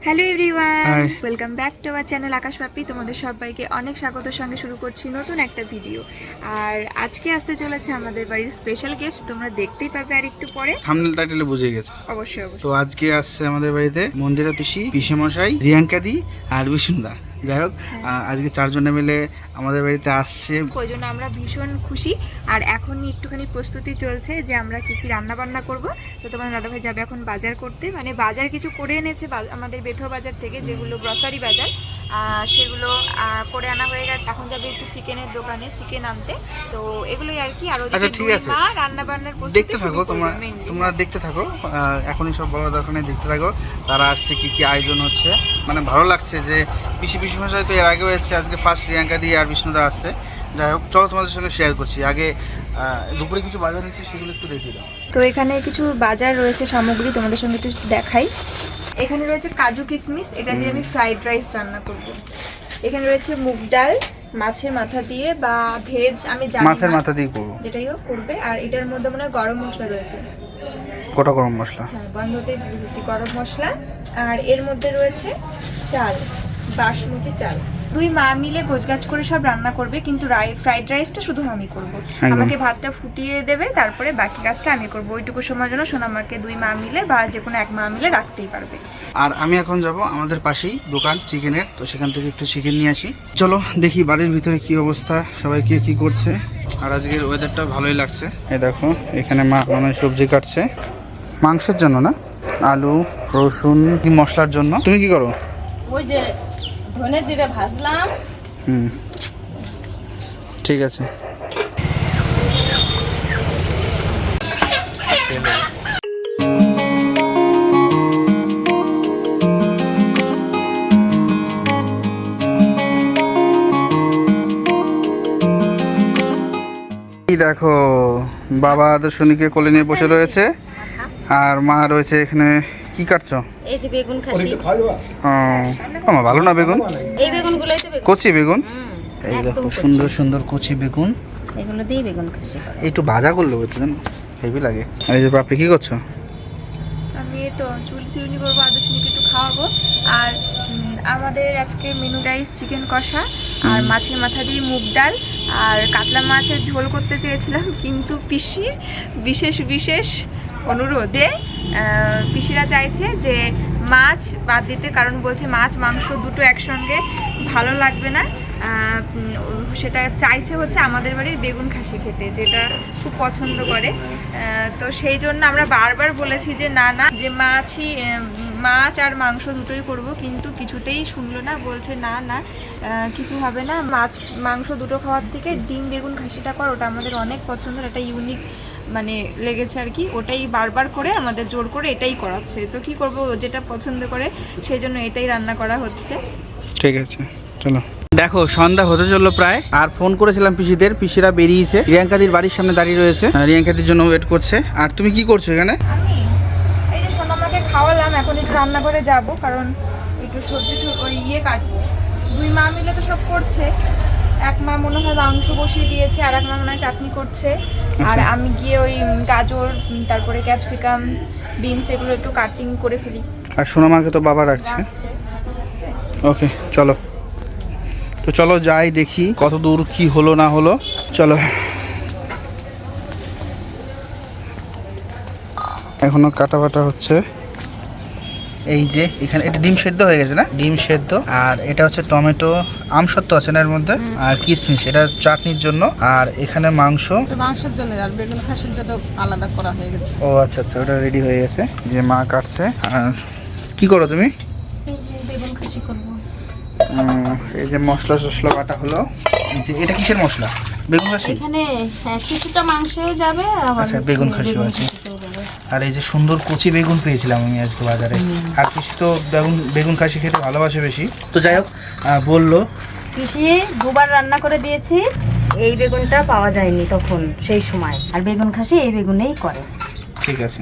Hello everyone. Welcome back to our channel Akash Papri তোমাদের সবাইকে অনেক স্বাগত সঙ্গে শুরু করছি নতুন একটা ভিডিও আর আজকে আসতে চলেছে আমাদের বাড়ির স্পেশাল গেস্ট তোমরা দেখতেই পাবে আর একটু পরে। থামনেল টাইটেলে বুঝে গেছে। অবশ্যই অবশ্যই। তো আজকে আসছে আমাদের বাড়িতে মন্দিরা পিসি পিসে মশাই রিয়াঙ্কাদি আর বিষ্ণুদা যাই হোক আহ, আজকে চারজনে মিলে আমাদের বাড়িতে আসছে। ওই জন্য আমরা ভীষণ খুশি। আর এখনই একটুখানি প্রস্তুতি চলছে যে আমরা কি কি রান্না বান্না করব। তো তোমার দাদাভাই যাবে এখন বাজার করতে। মানে বাজার কিছু করে এনেছে আমাদের বেথো বাজার থেকে যেগুলো গ্রসারি বাজার। সেগুলো করে আনা হয়ে গেছে। এখন যাবে একটু চিকেনের দোকানে চিকেন আনতে। তো এগুলোই আর কি। আর আচ্ছা, ঠিক আছে। মা রান্না বান্নার প্রস্তুতি দেখতে থাকো তোমরা তোমরা দেখতে থাকো। এখনই সব বড় দোকানে দেখতে থাকো। তারা আসছে কি কি আয়োজন হচ্ছে। মানে ভালো লাগছে যে পিসি পিসি মশাই তো এর আগেও এসেছে আজকে ফার্স্ট রিয়াঙ্কা দিয়ে আর বিষ্ণুদা আসছে যাই হোক চলো তোমাদের সঙ্গে শেয়ার করছি। আগে দুপুরে কিছু বাজার হয়েছে সেগুলো একটু দেখিয়ে দাও। তো এখানে কিছু বাজার রয়েছে সামগ্রী তোমাদের সঙ্গে একটু দেখাই। এখানে রয়েছে কাজু কিশমিশ এটা দিয়ে আমি ফ্রাইড রাইস রান্না করব। এখানে রয়েছে মুগ ডাল মাছের মাথা দিয়ে বা ভেজ আমি জানি মাছের মাথা দিয়ে করব। যেটাই হোক করবে। আর এটার মধ্যে মনে হয় গরম মশলা রয়েছে। গোটা গরম মশলা। হ্যাঁ গন্ধতে বুঝেছি গরম মশলা। আর এর মধ্যে রয়েছে চাল বাসমতি চাল। দুই মা মিলে গোছগাছ করে সব রান্না করবে কিন্তু ফ্রাইড রাইসটা শুধু আমি করব। আমাকে ভাতটা ফুটিয়ে দেবে তারপরে বাকি কাজটা আমি করব। ওইটুকু সময়ের জন্য সোনামাকে দুই মা মিলে বা যে কোনো এক মা মিলে রাখতেই পারবে। আর আমি এখন যাব আমাদের পাশেই দোকান চিকেনের। তো সেখান থেকে একটু চিকেন নিয়ে আসি। চলো দেখি বাড়ির ভিতরে কি অবস্থা সবাই কে কি করছে। আর আজকের ওয়েদারটা ভালোই লাগছে। এ দেখো এখানে মা মানে সবজি কাটছে। মাংসের জন্য না? আলু রসুন কি মশলার জন্য? তুমি কি করো? ওই যে ধনে জিরে ভাজলাম। হুম। ঠিক আছে। দেখো, বাবা দর্শনীকে কোলে নিয়ে বসে রয়েছে। আর মা রয়েছে এখানে কি কাটছো? এই যে বেগুন খাসি। ও আমা ভালো না বেগুন? এই বেগুনগুলোই তো বেগুন। কচি বেগুন? এই দেখো সুন্দর সুন্দর কচি বেগুন। এগুলো দিয়ে বেগুন খাসি। একটু ভাজা করলে বুঝছ জানো হেভি লাগে। আর এই যে বাপি কি করছ? আমি এই তো চুল চিরুনি করব আদর্শনীকে একটু খাওয়াবো। আর আমাদের আজকে মেনু রাইস চিকেন কষা আর মাছের মাথা দিয়ে মুগ ডাল। আর কাতলা মাছের ঝোল করতে চেয়েছিলাম কিন্তু পিসির বিশেষ বিশেষ অনুরোধে পিসিরা চাইছে যে মাছ বাদ দিতে, কারণ বলছে মাছ, মাংস দুটো একসঙ্গে ভালো লাগবে না। সেটা চাইছে হচ্ছে আমাদের বাড়ির বেগুন খাসি খেতে, যেটা খুব পছন্দ করে। তো সেই জন্য আমরা বারবার বলেছি যে না না, যে মাছই মাছ আর মাংস দুটোই করব, কিন্তু কিছুতেই শুনলো না, বলছে না না কিছু হবে না। মাছ, মাংস দুটো খাওয়ার থেকে ডিম, বেগুন খাসিটা কর, ওটা আমাদের অনেক পছন্দের, একটা ইউনিক মানে লেগেছে আর কি ওটাই বারবার করে আমাদের জোর করে এটাই করাচ্ছে। তো কি করব যেটা পছন্দ করে সেই জন্য এটাই রান্না করা হচ্ছে। ঠিক আছে চলো। দেখো সন্ধ্যা হতে চলল প্রায়। আর ফোন করেছিলাম পিসিদের পিসিরা বেরিয়েছে। রিয়াঙ্কাদির বাড়ির সামনে দাঁড়িয়ে রয়েছে। রিয়াঙ্কাদির জন্য ওয়েট করছে। আর তুমি কি করছ এখানে? আমি? এই যে সোনামাকে খাওয়ালাম এখন একটু রান্না করে যাব কারণ একটু সবজি ওই ইয়ে কাটবো। দুই মা মিলে তো সব করছে। এক মা মনে হয় মাংস বসিয়ে দিয়েছে আর এক মা মনে হয় চাটনি করছে। আর আচ্ছা। আমি গিয়ে ওই গাজর তারপরে ক্যাপসিকাম বিনস এগুলো একটু কাটিং করে ফেলি। আর সোনামাকে তো বাবা রাখছে। রাখছে। ওকে চলো। তো চলো যাই দেখি কত দূর কি হলো না হলো। চলো। এখনও কাটা বাটা হচ্ছে। এই যে এখানে এটা ডিম সেদ্ধ হয়ে গেছে না? ডিম সেদ্ধ। আর এটা হচ্ছে টমেটো আম সত্য আছে না এর মধ্যে? আর কিশমিশ এটা চাটনির জন্য। আর এখানে মাংস। মাংসের জন্য আর বেগুন খাসির জন্য আলাদা করা হয়ে গেছে। ও আচ্ছা আচ্ছা ওটা রেডি হয়ে গেছে। যে মা কাটছে। আর কি করো তুমি? এই যে বেগুন খাসি করব। এই যে মশলা টসলা বাটা হলো। এই যে এটা কিসের মশলা? বেগুন খাসি? এখানে হ্যাঁ, কিছুটা মাংসও যাবে আবার আচ্ছা, বেগুন খাসিও আছে। আর এই যে সুন্দর কচি বেগুন পেয়েছিলাম আমি আজকে বাজারে। আর কিছু তো বেগুন বেগুন খাসি খেতে ভালোবাসে বেশি। তো যাই হোক বলল পিসি দুবার রান্না করে দিয়েছি এই বেগুনটা পাওয়া যায়নি তখন সেই সময়। আর বেগুন খাসি এই বেগুনেই করে। ঠিক আছে।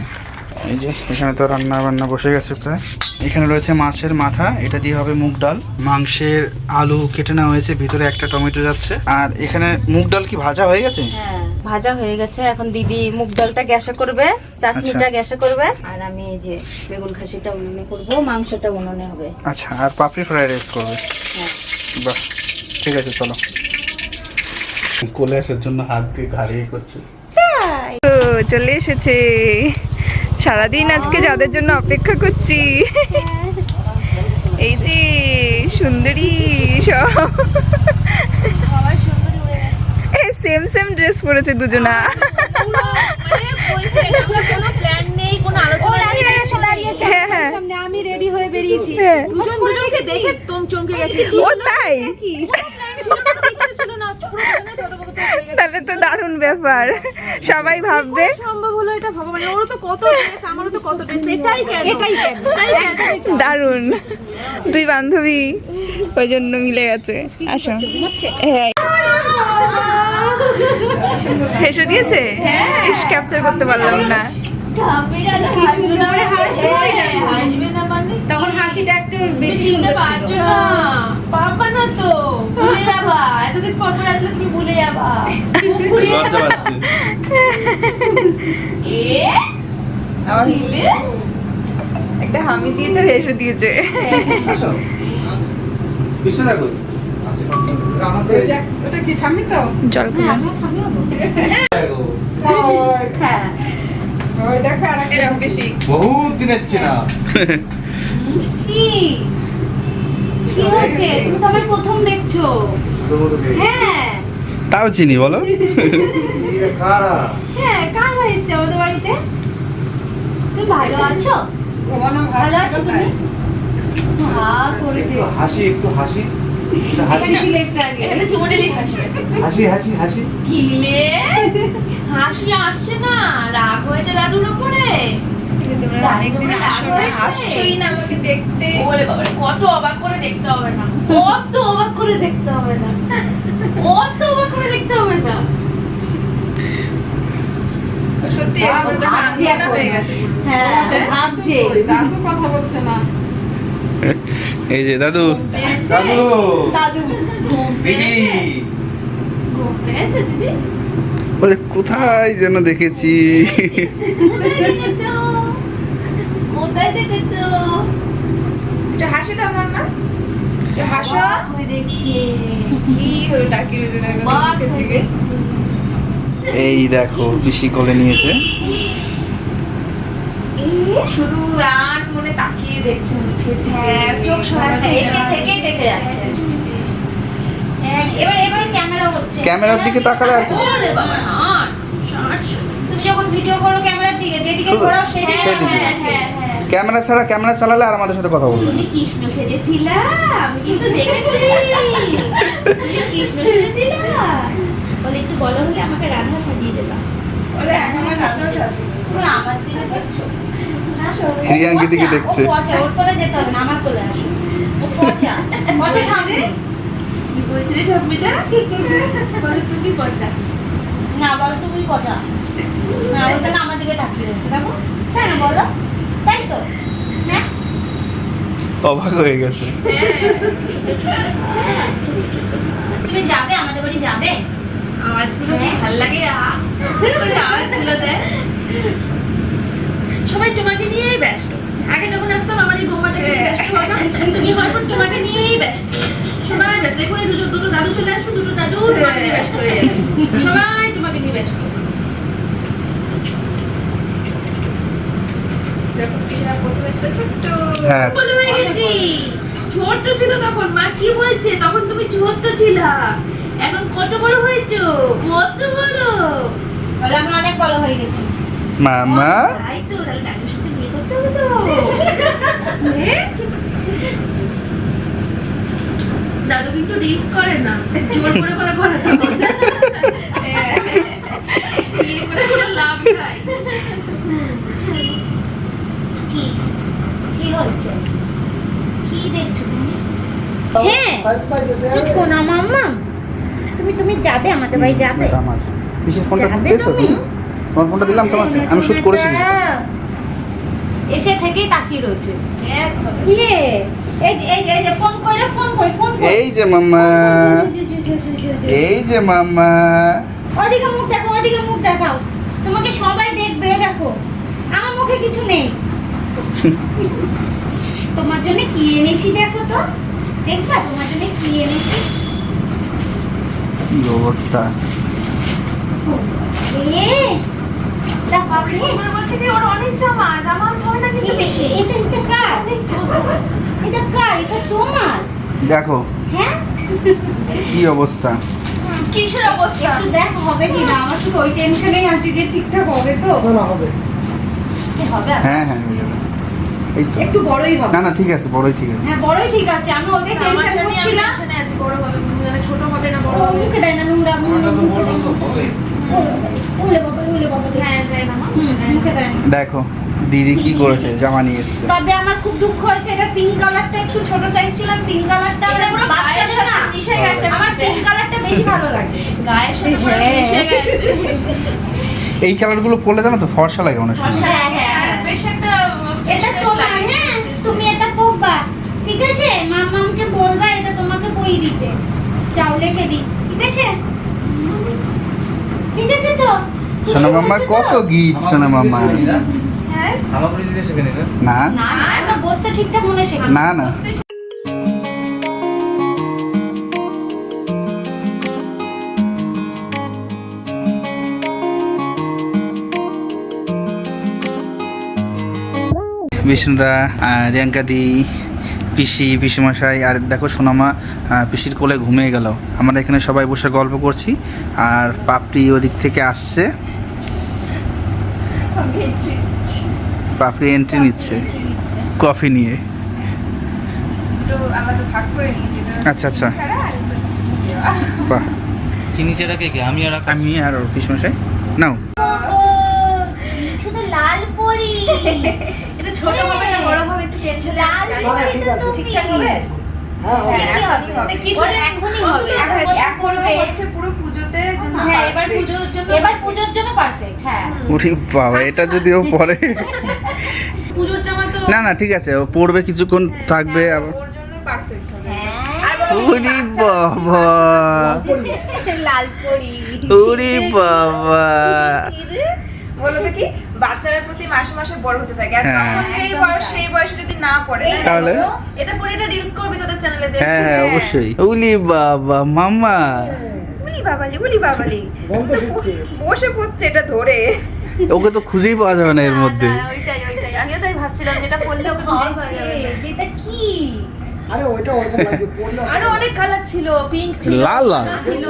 এই যে এখানে তো রান্না বান্না বসে গেছে প্রায়। এখানে রয়েছে মাছের মাথা এটা দিয়ে হবে মুগ ডাল। মাংসের আলু কেটে নেওয়া হয়েছে ভিতরে একটা টমেটো যাচ্ছে। আর এখানে মুগ ডাল কি ভাজা হয়ে গেছে? হ্যাঁ। ভাজা হয়ে গেছে। এখন দিদি মুগ ডালটা গ্যাসে করবে চাটনিটা আচ্ছা। গ্যাসে করবে। আর আমি এই যে বেগুন খাসিটা উনুনে করব মাংসটা উনুনে হবে। আচ্ছা আর পাপড়ি ফ্রাইড রাইস করবে? হ্যাঁ। বাহ ঠিক আছে চলো। কোলে আসার জন্য হাত দিয়ে ঘাড়ে করছে। ও চলে এসেছে। সারাদিন আজকে যাদের জন্য অপেক্ষা করছি। এই যে সুন্দরী সব। সেম সেম ড্রেস পরেছে দুজনা। হ্যাঁ হ্যাঁ। আমি রেডি হয়ে বেরিয়েছি। হ্যাঁ। দুজন দুজনকে দেখে তোম চমকে গেছে। ও তাই? হয়ে। তাহলে তো দারুণ ব্যাপার। সবাই ভাববে। সম্ভব হলো এটা ভগবানের। ওরও তো কত ড্রেস আমারও তো কত ড্রেস এটাই কেন? এটাই কেন? দারুণ। দুই বান্ধবী ওই জন্য মিলে গেছে। আসো। হ্যাঁ। হেসে দিয়েছে? ইস ক্যাপচার করতে পারলাম না। তখন হাসিটা একটু বেশি পারবা না তো ভুলে যাবা এতদিন পর পর আসলে তুমি ভুলে যাবা এ হিলে একটা হামি দিয়েছে হেসে দিয়েছে। আসো। বিশ্ব দেখো জল হ্যাঁ বেশি। বহুত দিনের চেনা। কি? কি তুমি তো আমার প্রথম দেখছ। হ্যাঁ। তাও চিনি বলো। কারা? হ্যাঁ কার এসছে আমাদের বাড়িতে? তুমি ভালো আছো? ভালো আছো তুমি? হ্যাঁ করে হাসি একটু হাসি। হাসি? হাসি। হাসি হাসি হাসি? আসছে না। রাগ হয়েছে দাদুর উপরে তোমরা অনেকদিন আসো না আসছোই না আমাকে দেখতে। ওরে বাবা কত অবাক করে দেখতে হবে না। কত অবাক করে দেখতে হবে না। কত অবাক করে দেখতে হবে না। সত্যি আমাদের ভাবছি কান্না এখন। হয়ে গেছে হ্যাঁ ভাবছে এই যে দাদু। দাদু। দাদু। দিদি। কোথায় যেন হাসি দাও হাসো। কি হয়ে তাকিয়ে রয়েছে দেখছি। এই দেখো পিসি কোলে নিয়েছে। শুধু আর মনে তাকিয়ে দেখছে দিকে হ্যাঁ চোখ সরাচ্ছে। এসে থেকেই দেখে যাচ্ছে। হ্যাঁ, এবার এবার ক্যামেরা হচ্ছে। ক্যামেরার দিকে তাকালে আর? ওরে বাবা না তুমি যখন ভিডিও করো ক্যামেরার দিকে যেদিকে ঘোরাও সেদিকে। হ্যাঁ হ্যাঁ ক্যামেরা ছাড়া ক্যামেরা চালালে আর আমাদের সাথে কথা বলবে না। কৃষ্ণ সেজেছিলা আমি কিন্তু দেখেছি। কৃষ্ণ সেজেছিলা বলে একটু বলো হলে আমাকে রাধা সাজিয়ে দেবা। ওরে এখনও সাজো সাজো। তুমি আমার দিকে দেখছ? রিয়াঙ্কির দিকে পচা, দেখছে। ওর কোলে যেতে হবে না আমার কোলে আসো। ও পচা পচা খাবে কি বলে তুমি পচা। না বল তুমি পচা। না ওখানে আমার দিকে তাকিয়ে রয়েছে দেখো। তাই না বলো? তাই তো? হ্যাঁ? অবাক হয়ে গেছে। তুমি যাবে? আমাদের বাড়ি যাবে? আওয়াজগুলো কি ভালো লাগে? আওয়াজগুলো দেয়। সবাই তোমাকে নিয়েই ব্যস্ত। আগে যখন আসতাম আমার এই বৌমাটা ব্যস্ত হতাম তুমি হয়তো তোমাকে নিয়েই ব্যস্ত। সবাই ব্যস্ত। এখানে দুটো দুটো দাদু চলে আসবে দুটো দাদু তোমাকে নিয়ে ব্যস্ত হয়ে যাবে। সবাই তোমাকে নিয়ে ব্যস্ত। যখন পিসা প্রথমে ছিল ছোট্ট হ্যাঁ গেছি। ছোট্ট ছিল তখন মা কি বলছে? তখন তুমি ছোট্ট ছিলা। এখন কত বড় হয়েছো? কত বড়? বলে আমি অনেক বড় হয়ে গেছি। মামা? তাই তো তাহলে দাদুর সাথে বিয়ে করতে হবে তো? দাদু কিন্তু রিস্ক করে না। জোর করে করে করাতে বিয়ে করে কোনো লাভ নাই। কি? কি হচ্ছে? কি দেখছ তুমি? হ্যাঁ কিছু না মাম্মা। তুমি তুমি যাবে আমাদের বাড়ি যাবে। আমার। পিসির ফোনটা তুমি? তোমার ফোনটা দিলাম তোমাকে আমি শুট করেছি এসে থেকেই তাকিয়ে রয়েছে। ইয়ে এই যে এই যে এই যে ফোন করে ফোন কই ফোন কই এই যে মাম্মা। এই যে মাম্মা। ওদিকে মুখ দেখো ওদিকে মুখ দেখাও। তোমাকে সবাই দেখবে দেখো। আমার মুখে কিছু নেই। তোমার জন্য কি এনেছি দেখো তো। দেখবা তোমার জন্য কি এনেছি? কি অবস্থা? এ বলছে কি ওর অনেক জামা জামা হবে না কিন্তু বেশি। এটা এটা কার? এটা কার? এটা তোমার? দেখো। হ্যাঁ? কি অবস্থা? কিসের অবস্থা? দেখো হবে কি না? আমার শুধু ওই টেনশনেই আছি যে ঠিকঠাক হবে তো। এ হবে? আর? হ্যাঁ হ্যাঁ হয়ে যাবে। এই তো। একটু বড়ই হবে। না না ঠিক আছে বড়ই ঠিক আছে। হ্যাঁ বড়ই ঠিক আছে। আমি ওটাই টেনশন করছিলাম আছি বড় হবে মানে ছোট হবে না বড় হবে। মুখে দেয় না নোংরা নোংরা মুখে হ্যাঁ। দেখো দিদি কি করেছে? জামা নিয়ে এসছে। তবে আমার খুব দুঃখ হয়েছে এটা পিঙ্ক কালারটা একটু ছোট সাইজ ছিল পিঙ্ক কালারটা এটা পুরো গায়ের সাথে মিশে গেছে আমার পিঙ্ক কালারটা বেশি ভালো লাগে। গায়ের সাথে পুরো হ্যাঁ। মিশে গেছে। এই কালারগুলো পরলে জানো তো ফর্সা লাগে অনেক সময় হ্যাঁ হ্যাঁ। আর। বেশ একটা এটা তোমার লাগে। হ্যাঁ তুমি এটা পরবা। ঠিক আছে? মামামকে বলবা এটা তোমাকে বই দিতে। যাও লিখে দিই। ঠিক আছে? ঠিক আছে তো সোনা মাম্মা কত গিফট সোনা মাম্মা হ্যাঁ আমার করে দিতে শেখেন এটা না না না এটা বসতে ঠিকঠাক মনে শেখা না না বিষ্ণুদা আহ, রিয়াঙ্কা দি পিসি পিসিমশাই আর দেখো সোনামা পিসির কোলে ঘুমিয়ে গেল। আমরা এখানে সবাই বসে গল্প করছি আর পাপড়ি ওদিক থেকে আসছে। পাপড়ি এন্ট্রি নিচ্ছে। কফি নিয়ে। আচ্ছা আচ্ছা। ছাড়া বাহ। চিনি চেটা কে কে? আমি আর। আমি আর ওর পিসমশাই। নাও। লাল পরি। এটা ছোট হবে না বড় হবে? টেনশন ঠিক আছে। ঠিকঠাক হবে হ্যাঁ হবে। হ্যাঁ, হ্যাঁ এবার perfect। পুজোর জন্য এবার পুজোর জন্য পারফেক্ট হ্যাঁ। উঠি বাবা এটা যদিও পরে। পুজোর জামা তো না না ঠিক আছে ও পড়বে কিছুক্ষণ থাকবে উরি বাবা। উরি বাবা। বলো কি বাচ্চারা প্রতি মাসে মাসে বড় হতে থাকে। আর হ্যাঁ। যখন যেই বয়স সেই বয়সে যদি না পড়ে তাহলে? এটা পরে এটা রিলস করবি তোদের চ্যানেলে হ্যাঁ হ্যাঁ অবশ্যই। উলি বাবা মামা উলি বাবালি উলি বাবালি। বসে পড়ছে। এটা ধরে। ওকে তো খুঁজেই পাওয়া যাবে না এর মধ্যে। হ্যাঁ, ওইটাই ওইটাই। আমিও তাই ভাবছিলাম যেটা পড়লে ওকে খুঁজেই পাওয়া যাবে না। যেটা কি আরে ওইটা ওরকম লাগছে পড়লে আরও অনেক কালার ছিল পিঙ্ক ছিল লাল লাল। ছিল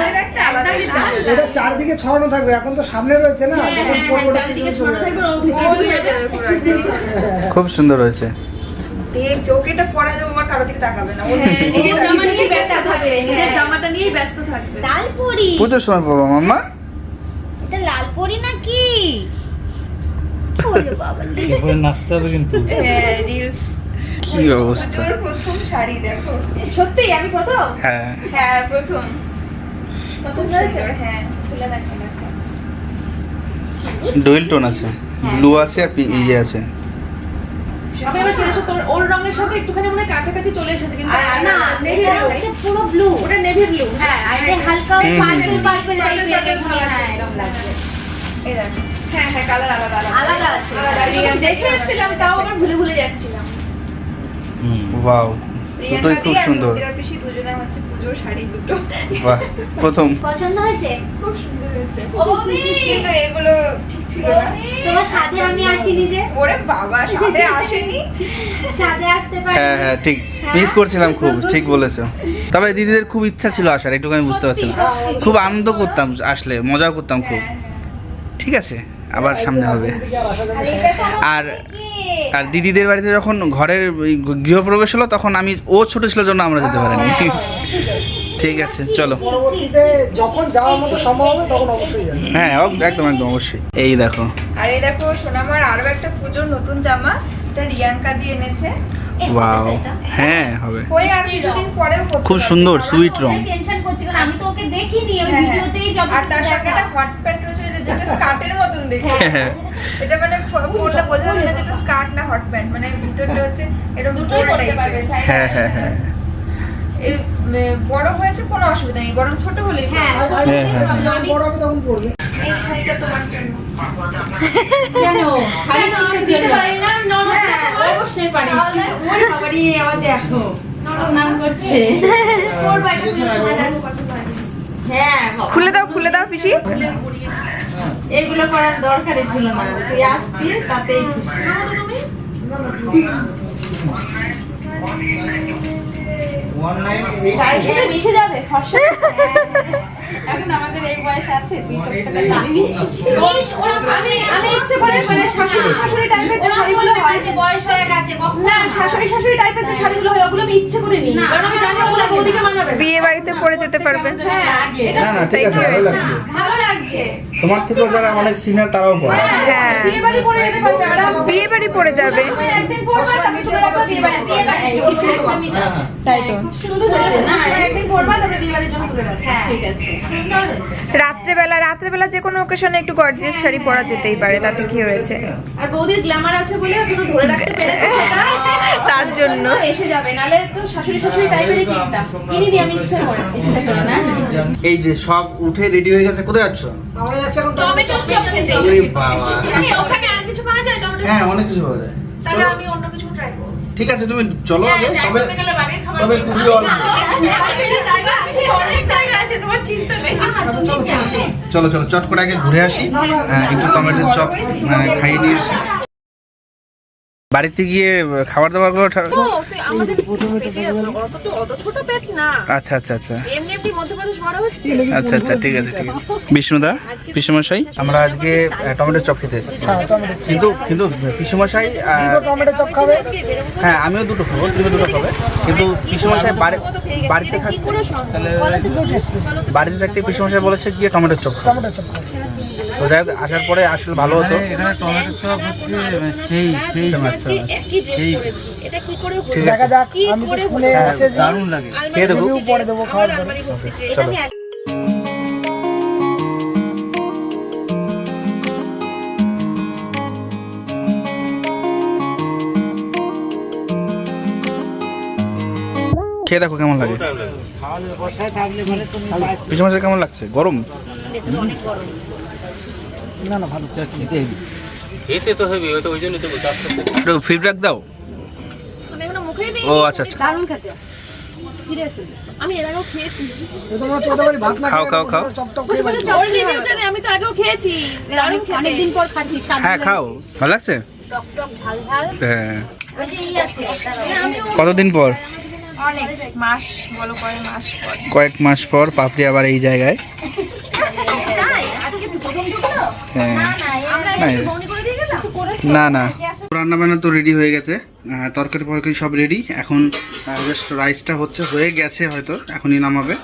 এর একটা আলাদাই দাম। এটা চারদিকে ছড়ানো থাকবে এখন তো সামনে রয়েছে না হ্যাঁ, হ্যাঁ, চারিদিকে ছড়ানো থাকবে। ভিতরে। খুব সুন্দর হয়েছে। দেখ চোখেটা পড়া যাবে আমার কারও দিকে তাকাবে না হ্যাঁ, নিজের জামা নিয়ে ব্যস্ত থাকবে। নিজের জামাটা নিয়েই ব্যস্ত থাকবে। লাল পরি পুজোর সময় বাবা মাম্মা। এটা লাল পরি নাকি বাবা নাচতে হবে কিন্তু? রিলস কি অবস্থা? প্রথম শাড়ি দেখো। সত্যি আমি প্রথম? হ্যাঁ। হ্যাঁ প্রথম। পছন্দ হয়েছে? হ্যাঁ তুলে ডুয়েল টোন আছে। ব্লু আছে আর ইয়ে আছে। আমি এবার চলে তোর ওর রঙের সাথে একটুখানি মনে কাছাকাছি চলে এসেছে কিন্তু না নেভি ব্লু। হচ্ছে পুরো ব্লু। ওটা নেভি ব্লু। হ্যাঁ আর এটা হালকা হুম, হুম, পার্পল পার্পল টাইপের হ্যাঁ এরকম লাগছে। এই দেখো। হ্যাঁ হ্যাঁ কালার আলাদা আলাদা। আলাদা আছে। দেখে এসেছিলাম তাও আবার ভুলে ভুলে যাচ্ছিলাম। ওয়াও দুটোই খুব সুন্দর। দুজনে হচ্ছে পুজোর শাড়ি দুটো। বাহ প্রথম। পছন্দ হয়েছে? খুব সুন্দর হয়েছে কিন্তু এগুলো ঠিক ছিল না। তোমার সাথে আমি আসিনি যে। ওরে বাবা সাথে আসেনি? সাথে আসতে পারি হ্যাঁ হ্যাঁ ঠিক। মিস করছিলাম খুব ঠিক বলেছ। তবে দিদিদের খুব ইচ্ছা ছিল আসার একটু আমি বুঝতে পারছি না খুব আনন্দ করতাম আসলে মজাও করতাম খুব। হ্যাঁ, ঠিক আছে আবার সামনে হবে। আর আর দিদিদের বাড়িতে যখন ঘরের ওই গৃহপ্রবেশ হলো তখন আমি ও ছোট ছিল জন্য আমরা যেতে পারিনি। ঠিক আছে। চলো। পরবর্তীতে যখন যাওয়ার মতো সম্ভব হবে তখন অবশ্যই হ্যাঁ একদম একদম অবশ্যই। এই দেখো। আর এই দেখো সোনামার আরও একটা পুজোর নতুন জামা এটা রিয়াঙ্কা দিয়ে এনেছে। ওয়াও। হ্যাঁ হবে। হয়ে খুব সুন্দর সুইট রং। টেনশন করছি কারণ আমি তো ওকে দেখিনি ওই হ্যাঁ, হ্যাঁ। ভিডিওতেই যত আর তার সঙ্গে একটা হট প্যান্ট যেটা- স্কার্টের মতন দেখতে। হ্যাঁ এটা মানে পরলে বোঝা যাবে না যেটা স্কার্ট না হট প্যান্ট। মানে ভিতরটা হচ্ছে এরকম দুটোই পড়তে পারবে হ্যাঁ হ্যাঁ হ্যাঁ। বড় হয়েছে কোনো অসুবিধা নেই বরং ছোট হলেই হ্যাঁ। হ্যাঁ হ্যাঁ হ্যাঁ। বড় হবে তখন পড়বে এই শাড়িটা তোমার জন্য। কেন? শাড়ি কিসের জন্য? পারি না হ্যাঁ, অবশ্যই পারিস। ওই বাবারি আমার দেখো নাম করছে। দেখো হয়। হ্যাঁ খুলে দাও খুলে দাও পিসি। এগুলো করার দরকারই ছিল না। তুই আসতি তাতেই খুশি। মিশে যাবে এখন আমাদের এই বয়স আছে তুই তো একটা শাড়ি নিয়ে এসেছিস। ওরা আমি আমি ইচ্ছে করে মানে শাশুড়ি শাশুড়ি টাইপের যে শাড়িগুলো হয় যে বয়স হয়ে গেছে না শাশুড়ি শাশুড়ি টাইপের যে শাড়িগুলো হয় ওগুলো আমি ইচ্ছে করে নিই। কারণ আমি জানি ওগুলো বৌদিকে মানাবে বিয়ে বাড়িতে পরে যেতে পারবে। হ্যাঁ না না ঠিক আছে ভালো লাগছে। ভালো লাগছে। তোমার থেকেও যারা অনেক সিনিয়র তারাও পড়ে। হ্যাঁ বিয়ে বাড়ি পরে যেতে পারবে বিয়ে বাড়ি পরে যাবে। একদিন তারপরে তুমি রাখবা বিয়ে বাড়ি বিয়ে বাড়ি তাই। তো। হ্যাঁ। ঠিক আছে। সুন্দর হয়েছে। রাত্রেবেলা রাত্রেবেলা যে কোনো ওকেশনে একটু গর্জিয়াস শাড়ি পরা যেতেই পারে তাতে কি হয়েছে? আর বৌদির গ্ল্যামার আছে বলে ধরে রাখতে পেরেছে তার জন্য। এসে যাবে নালে তো শাশুড়ি শাশুড়ি টাইপেরই কিনতাম। কিনিনি আমি ইচ্ছে করে ইচ্ছে করে না। এই যে সব উঠে রেডি হয়ে গেছে কোথায় যাচ্ছ? আমরা যাচ্ছি এখন টমেটোর চপ খেতে। বাবা। ওখানে আর কিছু পাওয়া যায় টমেটো হ্যাঁ অনেক কিছু পাওয়া যায়। তাহলে আমি অন্য কিছু ট্রাই করব। ঠিক আছে তুমি চলো আগে তবে তবে খুবই অল্প সেটা জায়গা আছে অনেক জায়গা আছে তোমার চিন্তা নেই চলো চলো চট করে আগে ঘুরে আসি হ্যাঁ, একটু টমেটোর চপ মানে খাইয়ে নিয়ে আসি বাড়িতে গিয়ে খাবার দাবারগুলো ঠা- আমাদের অত তো অত ছোট পেট না। আচ্ছা আচ্ছা আচ্ছা। এমনি এমনি মধ্যপ্রদেশ বড় হচ্ছে। আচ্ছা আচ্ছা ঠিক আছে ঠিক আছে। বিষ্ণুদা পিসমশাই? আমরা আজকে টমেটো চপ খেতে এসেছি। কিন্তু কিন্তু পিসমশাই হ্যাঁ আমিও দুটো খাব তুমি দুটো খাবে। কিন্তু পিসমশাই বাড়ি বাড়িতে থাকতে তাহলে বাড়িতে থাকতে পিসমশাই বলেছে গিয়ে টমেটো চপ খাও। টমেটো চপ খাবে। তো যাই আসার পরে আসলে ভালো হতো। এখানে টমেটো চপ হচ্ছে সেই সেই কি ড্রেস করেছি। এটা কি করে দেখা যাক আমি তো শুনে এসেছি দারুণ লাগে। খেয়ে দেবো পরে দেবো খাওয়ার খেয়ে দেখো কেমন লাগে। পিসমশাই কেমন লাগছে? গরম। না না ভালো। একটু ফিডব্যাক দাও। আমি এখনও মুখেই দিই ও আচ্ছা আচ্ছা। দারুণ খেতে। আমি এর আগেও খেয়েছি। এ তোমার চোদ্দ ভাত না খাও, খাও, খাও। আমি তো আগেও খেয়েছি। অনেকদিন পর খাচ্ছি স্বাদ হ্যাঁ খাও। ভালো লাগছে? টক টক ঝাল ঝাল হ্যাঁ। ওই যে ই আছে আমি কতদিন পর? অনেক মাস বলো কয় মাস পর। কয়েক মাস পর পাপড়ি আবার এই জায়গায় তাই আজকে প্রথম ঢুকলো হ্যাঁ আমরা না, একটু বউনি করে দিয়ে গেলাম না না। রান্না বান্না তো রেডি হয়ে গেছে। তরকারি ফরকারি সব রেডি এখন জাস্ট রাইসটা হচ্ছে হয়ে গেছে হয়তো এখনই নামাবে।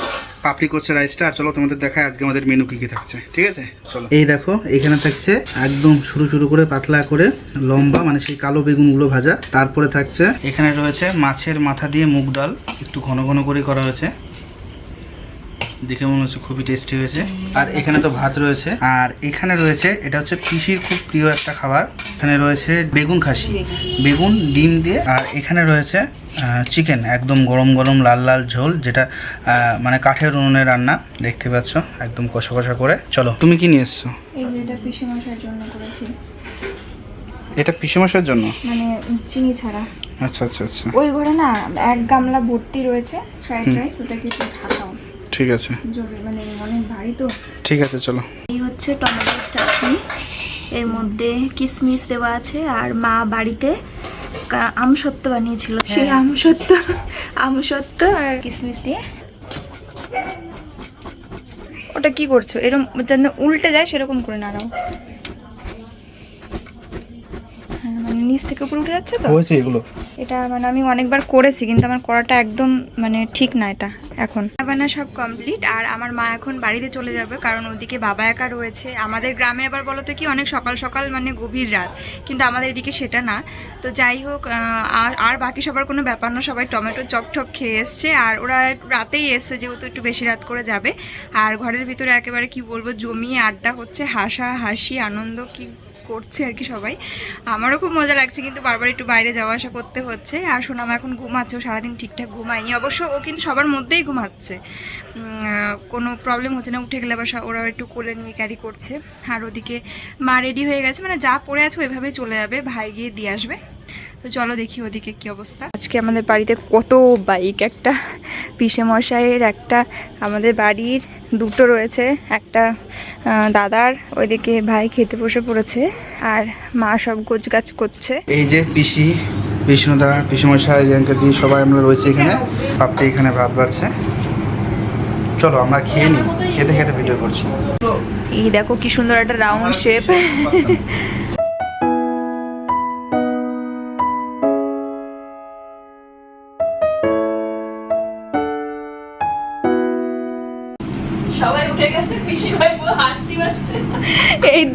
পাপড়ি করছে রাইসটা আর চলো তোমাদের দেখায় আজকে আমাদের মেনু কি কি থাকছে। ঠিক আছে? চলো। এই দেখো এখানে থাকছে একদম শুরু শুরু করে পাতলা করে লম্বা মানে সেই কালো বেগুনগুলো ভাজা। তারপরে থাকছে এখানে রয়েছে মাছের মাথা দিয়ে মুগ ডাল। একটু ঘন ঘন করে করা হয়েছে। দেখে মনে হচ্ছে খুবই টেস্টি হয়েছে। আর এখানে তো ভাত রয়েছে। আর এখানে রয়েছে এটা হচ্ছে পিসির খুব প্রিয় একটা খাবার। এখানে রয়েছে বেগুন খাসি। বেগুন। ডিম দিয়ে আর এখানে রয়েছে চিকেন একদম গরম গরম লাল লাল ঝোল যেটা মানে কাঠের উনুনে রান্না দেখতে পাচ্ছ একদম কষা কষা করে। চলো তুমি কি নিয়ে এসছো? এটা পিসি মশার জন্য পিসেমশার জন্য? মানে চিনি ছাড়া। আচ্ছা আচ্ছা আচ্ছা। ওই ঘরে না এক গামলা ভর্তি রয়েছে ফ্রাইড রাইস ওটাকে একটু ঝাঁকাও। ঠিক আছে। মানে অনেক ভারী তো। ঠিক আছে চলো। এই হচ্ছে টমেটোর চাটনি। এর মধ্যে কিশমিশ দেওয়া আছে আর মা বাড়িতে আমসত্ত্ব বানিয়েছিল। সেই আমসত্ত্ব আমসত্ত্ব আর কিশমিশ দিয়ে। ওটা কি করছ? এরকম যেন উল্টে যায় সেরকম করে নাড়াও। হ্যাঁ মানে নিচ থেকে উপরে উঠে যাচ্ছে তো? হয়েছে এগুলো। এটা মানে আমি অনেকবার করেছি কিন্তু আমার করাটা একদম মানে ঠিক না এটা। এখন। বানা সব কমপ্লিট আর আমার মা এখন বাড়িতে চলে যাবে, কারণ ওদিকে বাবা একা রয়েছে। আমাদের গ্রামে আবার বলো তো কি, অনেক সকাল সকাল মানে গভীর রাত, কিন্তু আমাদের এদিকে সেটা না। তো যাই হোক আর- বাকি সবার কোনো ব্যাপার না, সবাই টমেটো চপ ঠপ খেয়ে এসছে, আর ওরা রাতেই এসছে, যেহেতু একটু বেশি রাত করে যাবে। আর ঘরের ভিতরে একেবারে কি বলব, জমিয়ে আড্ডা হচ্ছে, হাসা হাসি, আনন্দ, কি করছে আর কি সবাই। আমারও খুব মজা লাগছে, কিন্তু বারবার একটু বাইরে যাওয়া আসা করতে হচ্ছে। আর সোনাম এখন ঘুমাচ্ছে, ও সারাদিন ঠিকঠাক ঘুমায়নি। অবশ্য ও কিন্তু সবার মধ্যেই ঘুমাচ্ছে। কোনো প্রবলেম হচ্ছে না, উঠে গেলে আবার ওরাও একটু কোলে নিয়ে ক্যারি করছে। আর ওদিকে মা রেডি হয়ে গেছে মানে যা পড়ে আছে ওইভাবেই চলে যাবে, ভাই গিয়ে দিয়ে আসবে। তো চলো দেখি ওদিকে কি অবস্থা। আজকে আমাদের বাড়িতে কত বাইক একটা পিসে মশাইয়ের একটা আমাদের বাড়ির, দুটো রয়েছে। একটা দাদার ওইদিকে ভাই খেতে বসে পড়েছে আর মা সব গোছ গাছ করছে। এই যে পিসি বিষ্ণুদা পিসমশাই রিয়াঙ্কা দিয়ে সবাই আমরা রয়েছি এখানে। ভাবতে এখানে ভাত বাড়ছে। চলো আমরা খেয়ে নিই। খেতে খেতে ভিডিও করছি। এই দেখো কি সুন্দর একটা রাউন্ড শেপ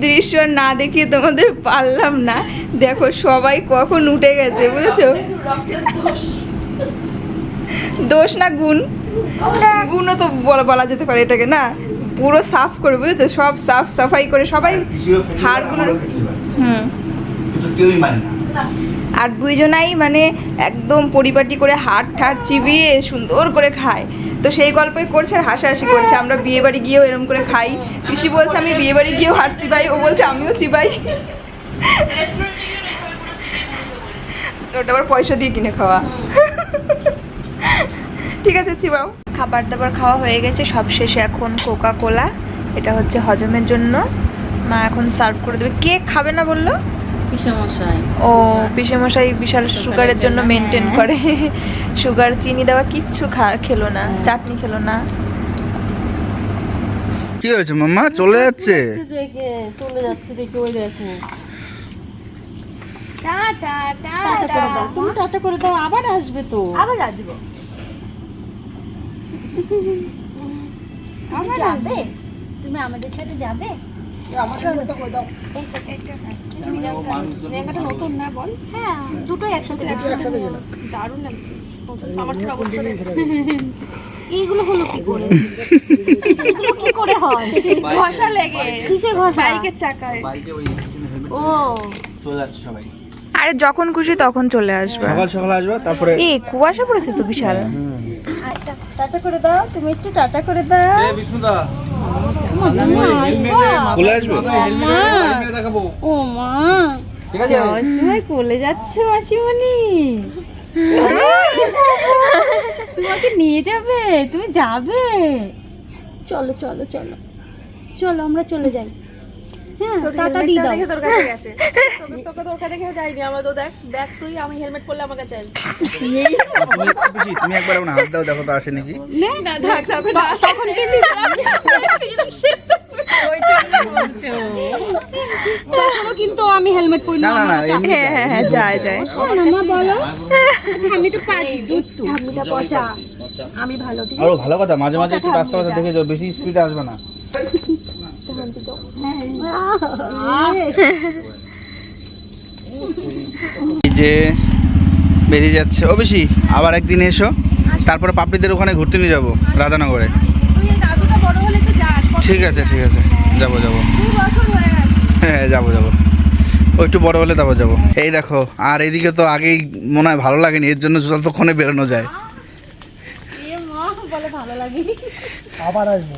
দৃশ্য না দেখিয়ে তোমাদের পারলাম না। দেখো সবাই কখন উঠে গেছে বুঝেছ? দোষ না গুণ? গুণও তো বলা বলা যেতে পারে এটাকে না? পুরো সাফ করে বুঝেছ? সব সাফ সাফাই করে সবাই হাড়গুলো হুম। মানে আর দুইজনাই মানে একদম পরিপাটি করে হাট ঠাট চিবিয়ে সুন্দর করে খায়। তো সেই গল্পই করছে আর হাসাহাসি করছে। আমরা বিয়ে বাড়ি গিয়েও এরকম করে খাই। পিসি বলছে, আমি বিয়ে বাড়ি গিয়েও হাট চিবাই। ও বলছে, আমিও চিবাই। ওটা আবার পয়সা দিয়ে কিনে খাওয়া। ঠিক আছে, চিবাও। খাবার দাবার খাওয়া হয়ে গেছে, সব শেষে এখন কোকা কোলা এটা হচ্ছে হজমের জন্য। মা এখন সার্ভ করে দেবে। কে খাবে না বলল? ও পিসেমশাই বিশাল সুগারের জন্য মেনটেন করে। সুগার চিনি দেওয়া কিচ্ছু খা খেলো না চাটনি খেলো না। কি হয়েছে মাম্মা? চলে যাচ্ছে? চলে যাচ্ছে দেখে ওই দেখো। টাটা টাটা করে দাও তুমি টাটা করে দাও আবার আসবে তো। আবার আসব। আবার যাবে? তুমি আমাদের সাথে যাবে? নতুন না বল হ্যাঁ দুটোই একসাথে একসাথে দারুণ লাগছে আমার এইগুলো হলো কি করে এগুলো কি করে হয় ঘষা লেগে কিসে ঘষা বাইকের চাকায় ও চলে যাচ্ছে সবাই আরে যখন খুশি তখন চলে আসবে। সকাল সকাল আসবে তারপরে এই কুয়াশা পড়েছে তো বিশাল। আচ্ছা টাটা করে দাও তুমি একটু টাটা করে দাও। বিষ্ণুদা। মা, চলে আসবে? ও মা। ঠিক সময় কোলে যাচ্ছে মাসিমণি তোমাকে নিয়ে যাবে তুমি যাবে চলো চলো চলো। চলো আমরা চলে যাই। হ্যাঁ দিয়ে দাও। তোর কাছে গেছে। তোকে তোর কাছে আমরা তো দেখ দেখ তুই আমি হেলমেট পরলে আমার কাছে তুমি তুমি একবার আমার হাত দাও দেখো তো আসে নাকি। না থাক তারপর তখন গেছিস কিন্তু আমি হেলমেট পরি না না না হ্যাঁ হ্যাঁ হ্যাঁ যায় যায়। না বলো। আমি তো পারি দুটু ঠাকুরটা পচা আমি ভালো ঠিক আরও ভালো কথা মাঝে মাঝে একটু রাস্তা রাস্তা দেখে যাও বেশি স্পিডে আসবে না। যে বেরিয়ে যাচ্ছে। বেশি আবার একদিন এসো। তারপরে পাপড়িদের ওখানে ঘুরতে নিয়ে যাব রাধানগরে। ঠিক আছে ঠিক আছে। যাব যাব। হয়ে যাব যাব। ও একটু বড় হলে তারপর যাব। এই দেখো আর এইদিকে তো আগেই মনে হয় ভালো লাগেনি এর জন্য যতক্ষণে বেরোনো যায়। এ মা বলে ভালো লাগে আবার আসব।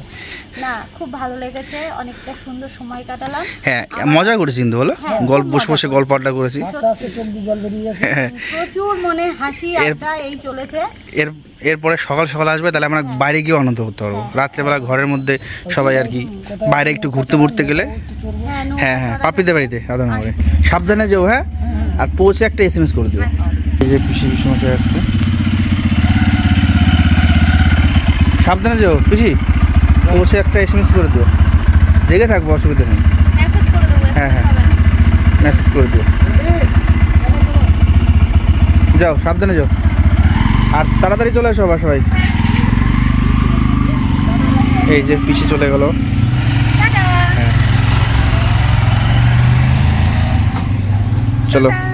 না খুব ভালো লেগেছে অনেকটা সুন্দর সময় কাটালাম। হ্যাঁ মজা করেছি কিন্তু বলো? গল্প বসে বসে গল্প আড্ডা করেছি। গেছে। হ্যাঁ প্রচুর মনে হাসি এর- আড্ডা এই চলেছে। এর এরপরে সকাল সকাল আসবে তাহলে আমরা বাইরে গিয়ে আনন্দ করতে পারব। রাত্রেবেলা ঘরের মধ্যে সবাই আর কি বাইরে একটু ঘুরতে ঘুরতে গেলে। হ্যাঁ হ্যাঁ হ্যাঁ পাপিদের বাড়িতে রাধানগরে। সাবধানে যেও হ্যাঁ? আর পৌঁছে একটা এস এম এস করে দিও। এই যে পিসি পিসমশে আসছে। সাবধানে যেও পিসি। পৌঁছে একটা এস এম এস করে দিও। দেখে থাকব অসুবিধা নেই। হ্যাঁ হ্যাঁ। মেসেজ করে দিও। যাও সাবধানে যাও। আর তাড়াতাড়ি চলে আসো আবার সবাই। এই যে পিছিয়ে চলে গেল। চলো।